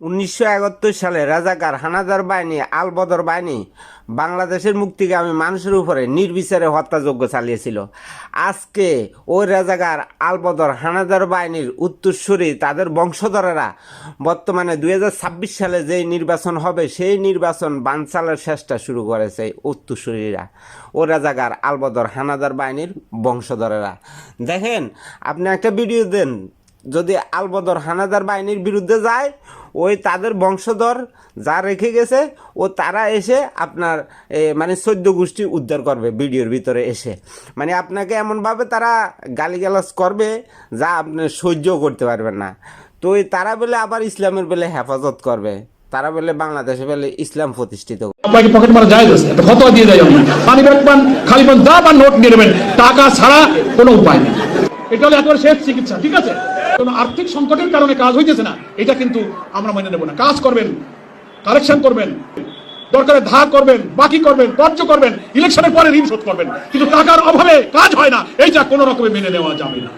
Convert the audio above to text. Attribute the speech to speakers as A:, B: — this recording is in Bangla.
A: উনিশশো একাত্তর সালে রাজাকার হানাদার বাহিনী আলবদর বাহিনী বাংলাদেশের মুক্তিগামী মানুষের উপরে নির্বিচারে হত্যাযজ্ঞ চালিয়েছিল। আজকে ওই রাজাকার আলবদর হানাদার বাহিনীর উত্তরসূরি তাদের বংশধরেরা বর্তমানে দুই হাজার ছাব্বিশ সালে যেই নির্বাচন হবে, সেই নির্বাচন বানচালের চেষ্টা শুরু করেছে উত্তরসূরিরা, ও রাজাকার আলবদর হানাদার বাহিনীর বংশধরেরা। দেখেন, আপনি একটা ভিডিও দেন, যদি আলবদর হানাদার বাহিনীর বিরুদ্ধে যায় ওই তাদের বংশধর যা রেখে গেছে, ও তারা এসে আপনার মানে চোদ্দ গোষ্ঠী উদ্ধার করবে ভিডিওর ভিতরে এসে। মানে আপনাকে এমনভাবে তারা গালিগালাজ করবে যা আপনি সহ্য করতে পারবেন না। তো তারা বলে আবার ইসলামের বলে হেফাজত করবে। তারা বলে বাংলাদেশে বলে ইসলাম প্রতিষ্ঠিত
B: পানি পান, খালি পান নোট নিয়ে টাকা ছাড়া কোনো উপায় নেই। এটা হলো একেবারে শেষ চিকিৎসা, ঠিক আছে? কোনো আর্থিক সংকটের কারণে কাজ হইতেছে না, এটা কিন্তু আমরা মেনে নেব না। কাজ করবেন, কালেকশন করবেন, দরকারে ধার করবেন, বাকি করবেন কর্য করবেন, ইলেকশনের পরে ঋণ শোধ করবেন। কিন্তু টাকার অভাবে কাজ হয় না, এইটা কোনো রকমে মেনে নেওয়া যাবে না।